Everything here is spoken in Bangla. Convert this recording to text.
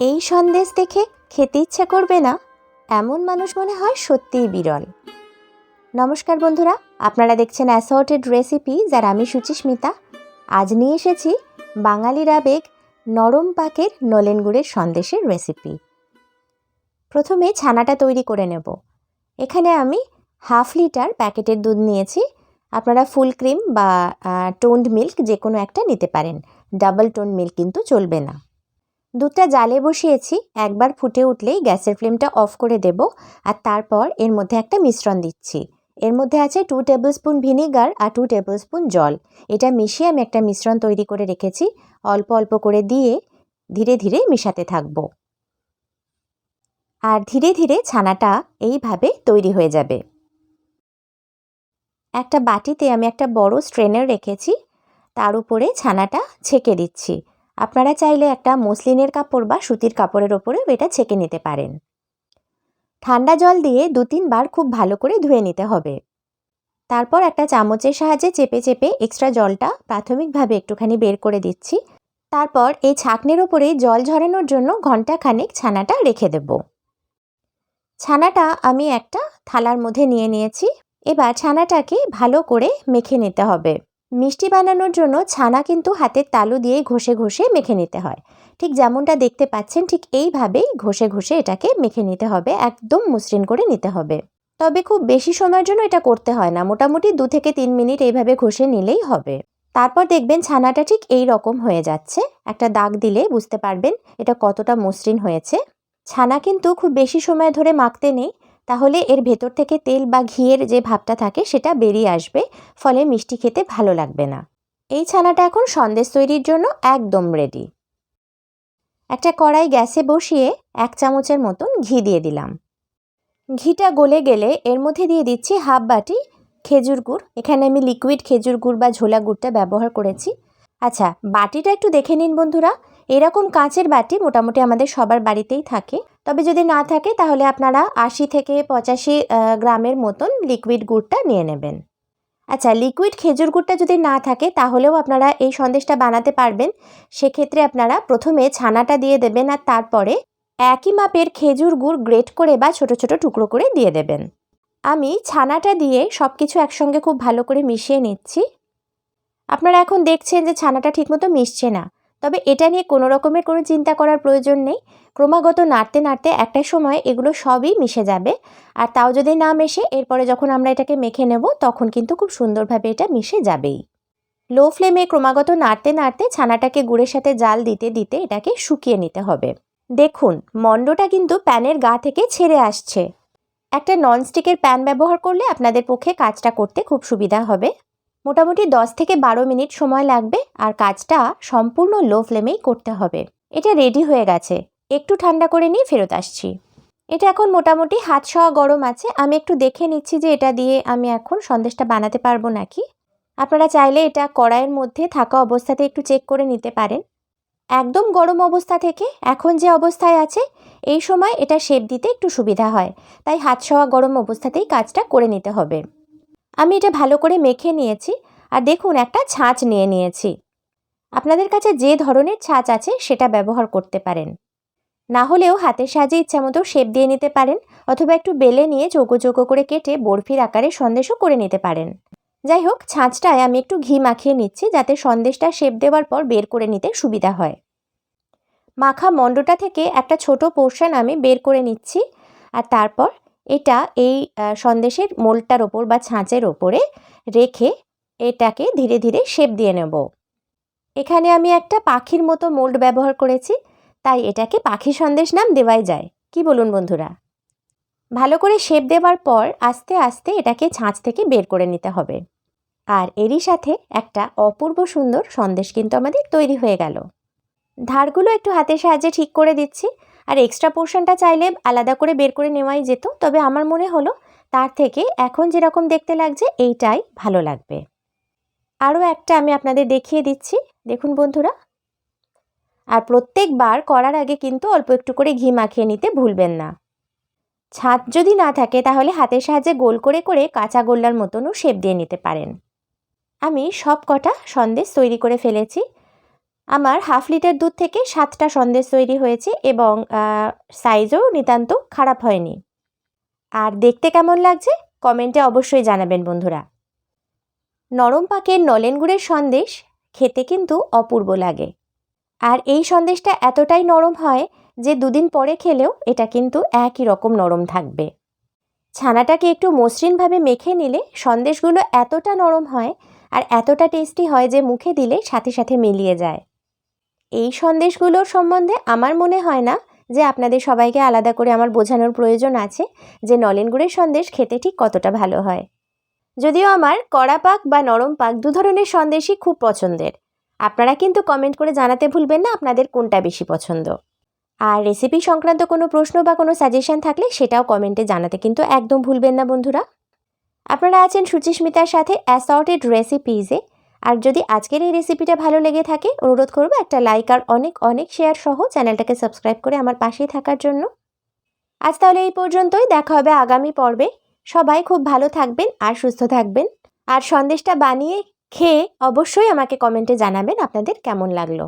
এই সন্দেশ দেখে খেতে ইচ্ছে করবে না, এমন মানুষ মনে হয় সত্যিই বিরল। নমস্কার বন্ধুরা, আপনারা দেখছেন অ্যাসর্টেড রেসিপি, যার আমি সুচিস্মিতা আজ নিয়ে এসেছি বাঙালির আবেগ, নরম পাকের নলেন গুড়ের সন্দেশের রেসিপি। প্রথমে ছানাটা তৈরি করে নেব। এখানে আমি হাফ লিটার প্যাকেটের দুধ নিয়েছি। আপনারা ফুল ক্রিম বা টোন্ড মিল্ক যে কোনো একটা নিতে পারেন। ডাবল টোন মিল্ক কিন্তু চলবে না। দুধটা জালে বসিয়েছি, একবার ফুটে উঠলেই গ্যাসের ফ্লেমটা অফ করে দেব আর তারপর এর মধ্যে একটা মিশ্রণ দিচ্ছি। এর মধ্যে আছে টু টেবিল স্পুন ভিনিগার আর টু টেবিল স্পুন জল। এটা মিশিয়ে আমি একটা মিশ্রণ তৈরি করে রেখেছি, অল্প অল্প করে দিয়ে ধীরে ধীরে মিশাতে থাকব। আর ধীরে ধীরে ছানাটা এইভাবে তৈরি হয়ে যাবে। একটা বাটিতে আমি একটা বড় স্ট্রেনার রেখেছি, তার উপরে ছানাটা ছেঁকে দিচ্ছি। আপনারা চাইলে একটা মসলিনের কাপড় বা সুতির কাপড়ের ওপরেও এটা ছেঁকে নিতে পারেন। ঠান্ডা জল দিয়ে দু তিনবার খুব ভালো করে ধুয়ে নিতে হবে। তারপর একটা চামচের সাহায্যে চেপে চেপে এক্সট্রা জলটা প্রাথমিকভাবে একটুখানি বের করে দিচ্ছি। তারপর এই ছাকনির ওপরে জল ঝরানোর জন্য ঘণ্টা খানেক ছানাটা রেখে দেব। ছানাটা আমি একটা থালার মধ্যে নিয়ে নিয়েছি। এবার ছানাটাকে ভালো করে মেখে নিতে হবে। মিষ্টি বানানোর জন্য ছানা কিন্তু হাতের তালু দিয়ে ঘষে ঘষে মেখে নিতে হয়। ঠিক যেমনটা দেখতে পাচ্ছেন, ঠিক এইভাবেই ঘষে ঘষে এটাকে মেখে নিতে হবে, একদম মসৃণ করে নিতে হবে। তবে খুব বেশি সময়ের জন্য এটা করতে হয় না, মোটামুটি দু থেকে তিন মিনিট এইভাবে ঘষে নিলেই হবে। তারপর দেখবেন ছানাটা ঠিক এই রকম হয়ে যাচ্ছে, একটা দাগ দিলে বুঝতে পারবেন এটা কতটা মসৃণ হয়েছে। ছানা কিন্তু খুব বেশি সময় ধরে মাখতে নেই তাহলে এর ভেতর থেকে তেল বা ঘিয়ের যে ভাবটা থাকে সেটা বেরিয়ে আসবে, ফলে মিষ্টি খেতে ভালো লাগবে না। এই ছানাটা এখন সন্দেশ তৈরির জন্য একদম রেডি একটা কড়াই গ্যাসে বসিয়ে এক চামচের মতন ঘি দিয়ে দিলাম। ঘিটা গলে গেলে এর মধ্যে দিয়ে দিচ্ছি হাফ বাটি খেজুর গুড়। এখানে আমি লিকুইড খেজুর গুড় বা ঝোলা গুড়টা ব্যবহার করেছি। আচ্ছা বাটিটা একটু দেখে নিন বন্ধুরা। এরকম কাঁচের বাটি মোটামুটি আমাদের সবার বাড়িতেই থাকে। তবে যদি না থাকে, তাহলে আপনারা আশি থেকে পঁচাশি গ্রামের মতন লিকুইড গুড়টা নিয়ে নেবেন। আচ্ছা লিকুইড খেজুর গুড়টা যদি না থাকে, তাহলেও আপনারা এই সন্দেশটা বানাতে পারবেন। সেক্ষেত্রে আপনারা প্রথমে ছানাটা দিয়ে দেবেন আর তারপরে একই মাপের খেজুর গুড় গ্রেট করে বা ছোট ছোট টুকরো করে দিয়ে দেবেন। আমি ছানাটা দিয়ে সব কিছু একসঙ্গে খুব ভালো করে মিশিয়ে নিচ্ছি। আপনারা এখন দেখছেন যে ছানাটা ঠিকমতো মিশছে না। তবে এটা নিয়ে কোনো রকমের কোনো চিন্তা করার প্রয়োজন নেই। ক্রমাগত নাড়তে নাড়তে একটা সময় এগুলো সবই মিশে যাবে। আর তাও যদি না মেশে, এরপরে যখন আমরা এটাকে মেখে নেব, তখন কিন্তু খুব সুন্দরভাবে এটা মিশে যাবেই। লো ফ্লেমে ক্রমাগত নাড়তে নাড়তে ছানাটাকে গুড়ের সাথে জাল দিতে দিতে এটাকে শুকিয়ে নিতে হবে। দেখুন, মণ্ডটা কিন্তু প্যানের গা থেকে ছেড়ে আসছে। একটা ননস্টিকের প্যান ব্যবহার করলে আপনাদের পক্ষে কাজটা করতে খুব সুবিধা হবে। মোটামুটি দশ থেকে বারো মিনিট সময় লাগবে আর কাজটা সম্পূর্ণ লো ফ্লেমেই করতে হবে। এটা রেডি হয়ে গেছে। একটু ঠান্ডা করে নিয়ে ফেরত আসছি। এটা এখন মোটামুটি হাত সওয়া গরম আছে। আমি একটু দেখে নিচ্ছি যে এটা দিয়ে আমি এখন সন্দেশটা বানাতে পারব নাকি। আপনারা চাইলে এটা কড়াইয়ের মধ্যে থাকা অবস্থাতে একটু চেক করে নিতে পারেন। একদম গরম অবস্থা থেকে এখন যে অবস্থায় আছে, এই সময় এটা শেপ দিতে একটু সুবিধা হয়। তাই হাত সওয়া গরম অবস্থাতেই কাজটা করে নিতে হবে। আমি এটা ভালো করে মেখে নিয়েছি আর দেখুন, একটা ছাঁচ নিয়ে নিয়েছি। আপনাদের কাছে যে ধরনের ছাঁচ আছে সেটা ব্যবহার করতে পারেন। না হলেও হাতের সাহায্যে ইচ্ছা মতো শেপ দিয়ে নিতে পারেন অথবা একটু বেলে নিয়ে চৌকো চৌকো করে কেটে বরফির আকারে সন্দেশও করে নিতে পারেন। যাই হোক, ছাঁচটায় আমি একটু ঘি মাখিয়ে নিচ্ছি যাতে সন্দেশটা শেপ দেওয়ার পর বের করে নিতে সুবিধা হয়। মাখা মণ্ডটা থেকে একটা ছোট পোর্শন আমি বের করে নিচ্ছি আর তারপর এটা এই সন্দেশের মোলটার ওপর বা ছাঁচের ওপরে রেখে এটাকে ধীরে ধীরে শেপ দিয়ে নেব। এখানে আমি একটা পাখির মতো মোল্ড ব্যবহার করেছি, তাই এটাকে পাখি সন্দেশ নাম দেওয়াই যায়। কি বলুন বন্ধুরা? ভালো করে শেপ দেওয়ার পর আস্তে আস্তে এটাকে ছাঁচ থেকে বের করে নিতে হবে। আর এরই সাথে একটা অপূর্ব সুন্দর সন্দেশ কিন্তু আমাদের তৈরি হয়ে গেল। ধারগুলো একটু হাতের সাহায্যে ঠিক করে দিচ্ছি। আর এক্সট্রা পোর্শনটা চাইলে আলাদা করে বের করে নেওয়াই যেত। তবে আমার মনে হলো তার থেকে এখন যেরকম দেখতে লাগছে, এইটাই ভালো লাগবে। আরও একটা আমি আপনাদের দেখিয়ে দিচ্ছি। দেখুন বন্ধুরা। আর প্রত্যেকবার করার আগে কিন্তু অল্প একটু করে ঘি মাখিয়ে নিতে ভুলবেন না। ছাদ যদি না থাকে, তাহলে হাতের সাহায্যে গোল করে করে কাঁচা গোল্লার মতনও শেপ দিয়ে নিতে পারেন। আমি সব কটা সন্দেশ তৈরি করে ফেলেছি। আমার হাফ লিটার দুধ থেকে সাতটা সন্দেশ তৈরি হয়েছে এবং সাইজও নিতান্ত খারাপ হয়নি। আর দেখতে কেমন লাগছে? কমেন্টে অবশ্যই জানাবেন বন্ধুরা। নরম পাকের নলেন গুড়ের সন্দেশ খেতে কিন্তু অপূর্ব লাগে। আর এই সন্দেশটা এতটাই নরম হয় যে দুদিন পরে খেলেও এটা কিন্তু একই রকম নরম থাকবে। ছানাটাকে একটু মসৃণভাবে মেখে নিলে সন্দেশগুলো এতটা নরম হয় আর এতটা টেস্টি হয় যে মুখে দিলে সাথে সাথে মিলিয়ে যায়। এই সন্দেশগুলোর সম্বন্ধে আমার মনে হয় না যে আপনাদের সবাইকে আলাদা করে আমার বোঝানোর প্রয়োজন আছে যে নলেন গুড়ের সন্দেশ খেতে ঠিক কতটা ভালো হয়। যদিও আমার কড়া পাক বা নরম পাক দু ধরনের সন্দেশই খুব পছন্দের। আপনারা কিন্তু কমেন্ট করে জানাতে ভুলবেন না আপনাদের কোনটা বেশি পছন্দ। আর রেসিপি সংক্রান্ত কোনো প্রশ্ন বা কোনো সাজেশন থাকলে সেটাও কমেন্টে জানাতে কিন্তু একদম ভুলবেন না বন্ধুরা। আপনারা আছেন সুচিস্মিতার সাথে অ্যাসর্টেড রেসিপিজে আর যদি আজকের এই রেসিপিটা ভালো লেগে থাকে, অনুরোধ করব একটা লাইক আর অনেক অনেক শেয়ার সহ চ্যানেলটাকে সাবস্ক্রাইব করে আমার পাশেই থাকার জন্য। আজ তাহলে এই পর্যন্তই, দেখা হবে আগামী পর্বে। সবাই খুব ভালো থাকবেন আর সুস্থ থাকবেন। আর সন্দেশটা বানিয়ে খেয়ে অবশ্যই আমাকে কমেন্টে জানাবেন আপনাদের কেমন লাগল।